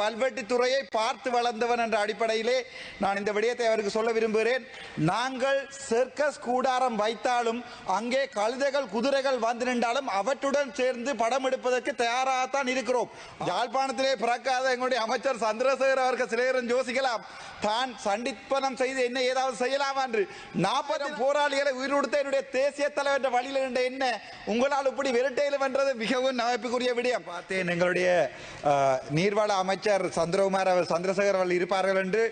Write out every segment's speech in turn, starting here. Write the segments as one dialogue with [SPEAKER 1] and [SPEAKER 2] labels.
[SPEAKER 1] பல்வெட்டி துறையை பார்த்து வளர்ந்தவன் என்ற அடிப்படையிலே நான் இந்த விடயத்தை அவருக்கு சொல்ல விரும்புகிறேன். நாங்கள் சர்க்கஸ் கூடாரம் வைத்தாலும் அங்கே கழுதைகள் குதிரைகள் வந்து நின்றாலும் அவற்றுடன் சேர்ந்து படம் எடுப்பதற்கு தயாராகத்தான் இருக்கிறோம். யாழ்ப்பாணத்திலே பிறக்காத எங்களுடைய அமைச்சர் சந்திரசேகர் அவர்கள் சிலேரன் யோசிக்கலாம் தான் சண்டிப்பனம் செய்து என்ன ஏதாவது செய்யலாமா? என்று. நாற்பது போராளிகளை உயிரோடுத்த என்னுடைய தேசிய தலைவர் என்ற வழியில் இருந்த என்ன? உங்களால் இப்படி விரட்டையில் வென்றது மிகவும் நகைப்புக்குரிய விடயம். பார்த்தேன் எங்களுடைய நீர்வள அமைச்சர் சந்திரகுமார் அவர் சந்திரசேகர் அவர்கள் இருப்பார்கள் என்று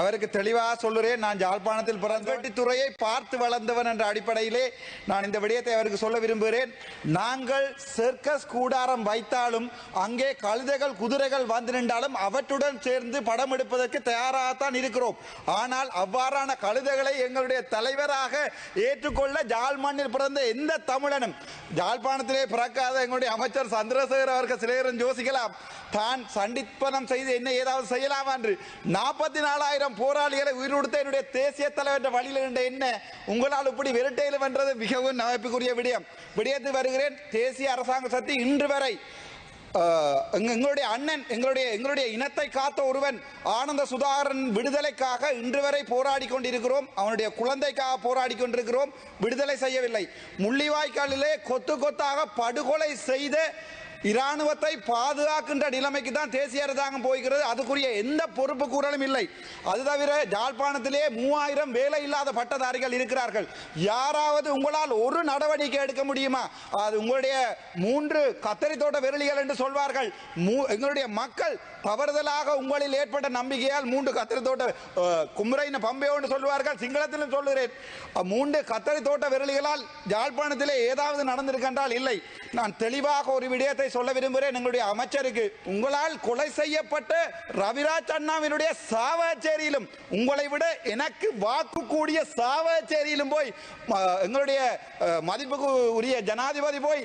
[SPEAKER 1] அவருக்கு தெளிவாக சொல்லுறேன். நான் யாழ்ப்பாணத்தில் பிறந்த துறையை பார்த்து வளர்ந்தவன் என்ற அடிப்படையிலே நான் இந்த விடயத்தை அவருக்கு சொல்ல விரும்புகிறேன். நாங்கள் சர்க்கஸ் கூடாரம் வைத்தாலும் அங்கே கழுதைகள் குதிரைகள் வந்து நின்றாலும் அவற்றுடன் சேர்ந்து படம் எடுப்பதற்கு தயாராகத்தான் இருக்கிறோம். ஆனால் அவ்வாறான கழுதைகளை எங்களுடைய தலைவராக ஏற்றுக்கொள்ள ஜாழ் மண்ணில் பிறந்த எந்த தமிழனும் யாழ்ப்பாணத்திலே பிறக்காத எங்களுடைய அமைச்சர் சந்திரசேகர் அவர்கள் சிலேரன் யோசிக்கலாம். தான் சண்டிப்பனம் செய்து என்ன ஏதாவது செய்யலாமா என்று. நாற்பத்தி நாலாயிரம் போராளிகளை உயிரோடுத்த என்னுடைய தேசிய தலைவர் என்ற வழியில் இருந்த என்ன? உங்களால் இப்படி விரட்டையில் வென்றது மிகவும் நகைப்புக்குரிய விடயம். விடயத்தில் வருகிறேன். தேசிய அரசாங்க சக்தி இன்று வரை எங்களுடைய அண்ணன் எங்களுடைய எங்களுடைய இனத்தை காத்த ஒருவன் ஆனந்த சுதாகரன் விடுதலைக்காக இன்று வரை போராடி கொண்டிருக்கிறோம். அவனுடைய குழந்தைக்காக போராடி கொண்டிருக்கிறோம். விடுதலை செய்யவில்லை. முள்ளிவாய்க்காலிலே கொத்து கொத்தாக படுகொலை செய்த இராணுவத்தை பாதுகாக்கின்ற நிலைமைக்கு தான் தேசிய அரசாங்கம் போய்கிறது. அதுக்குரிய எந்த பொறுப்பு கூறலும் இல்லை. அது தவிர ஜாழ்ப்பாணத்திலே மூவாயிரம் வேலை இல்லாத பட்டதாரிகள் இருக்கிறார்கள். யாராவது உங்களால் ஒரு நடவடிக்கை எடுக்க முடியுமா? அது உங்களுடைய மூன்று கத்தரி தோட்ட விரலிகள் என்று சொல்வார்கள். எங்களுடைய மக்கள் தவறுதலாக உங்களில் ஏற்பட்ட நம்பிக்கையால் மூன்று கத்தரி தோட்ட அஹ், பம்பையோ என்று சொல்வார்கள். சிங்களத்திலும் சொல்லுகிறேன். மூன்று கத்தரி தோட்ட விரலிகளால் யாழ்ப்பாணத்திலே ஏதாவது நடந்திருக்கின்றால் இல்லை. நான் தெளிவாக ஒரு விடயத்தை சொல்ல விரும்புகிறேன். எங்களுடைய அமைச்சருக்கு உங்களால் கொலை செய்யப்பட்ட ரவிராஜ் அண்ணாவினுடைய சாவச்சேரியிலும் உங்களை விட எனக்கு வாக்கு கூடிய சாவச்சேரியிலும் போய் எங்களுடைய மதிப்புக்கு உரிய ஜனாதிபதி போய்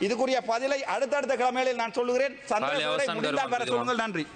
[SPEAKER 1] இதுக்குரிய பதிலை அடுத்தடுத்த கிழமைகளில் நான் சொல்லுகிறேன். முடிந்தால் வர சொல்லுங்கள். நன்றி.